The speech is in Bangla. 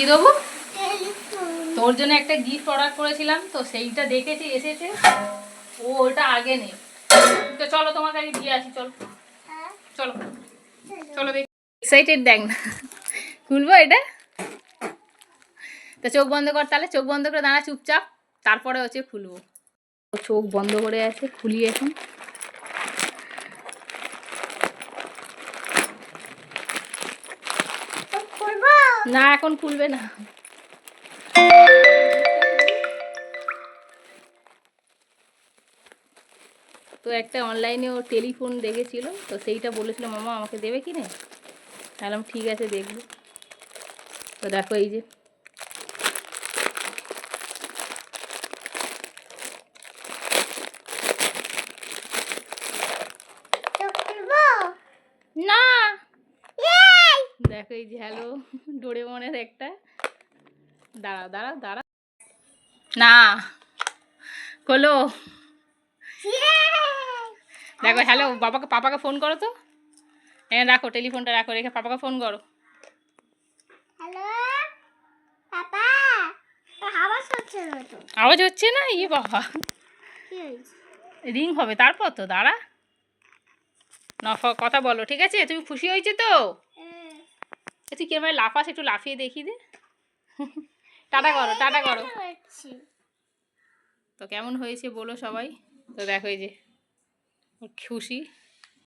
কি দেবো? তোর জন্য একটা গিফট অর্ডার করেছিলাম তো সেইটা দেখেছি এসেছে। ও ওটা আগে নেই তো চলো তোমার কাছে দিয়ে আসি চলো। হ্যাঁ? চলো। চলো। দেখ। এক্সাইটেড দেখ না। খুলবো এটা? তো চোখ বন্ধ কর তাহলে চোখ বন্ধ করে দাঁড়া চুপচাপ। তারপরে হচ্ছে খুলবো। ও চোখ বন্ধ করে আছে খুলি এখন তো করব না, এখন খুলবে না। তো একটা অনলাইনে ও টেলিফোন দেখেছিল, তো সেইটা বলেছিল, মামা, আমাকে দেবে কিনে? তাহলে ঠিক আছে, দেখব। তো দেখো এই যে তো করব না এই দেখো এই যে হ্যালো ডোরেমনের একটা। দাঁড়া দাঁড়া দাঁড়া না খোলো। দেখো হ্যালো বাবাকে পাপাকে ফোন করো তো। হ্যাঁ রাখো টেলিফোনটা রাখো রেখে পাপাকে ফোন করো। না আওয়াজ হচ্ছে না? ই বাবা। রিং হবে তারপর তো দাঁড়া। নফ কথা বলো ঠিক আছে? তুমি খুশি হয়েছে তো। এ তুই ভাই লাফাস একটু লাফিয়ে দেখি দে? টাটা করো টাটা করো। তো কেমন হয়েছে বলো সবাই? তো দেখো এই যে খুশি।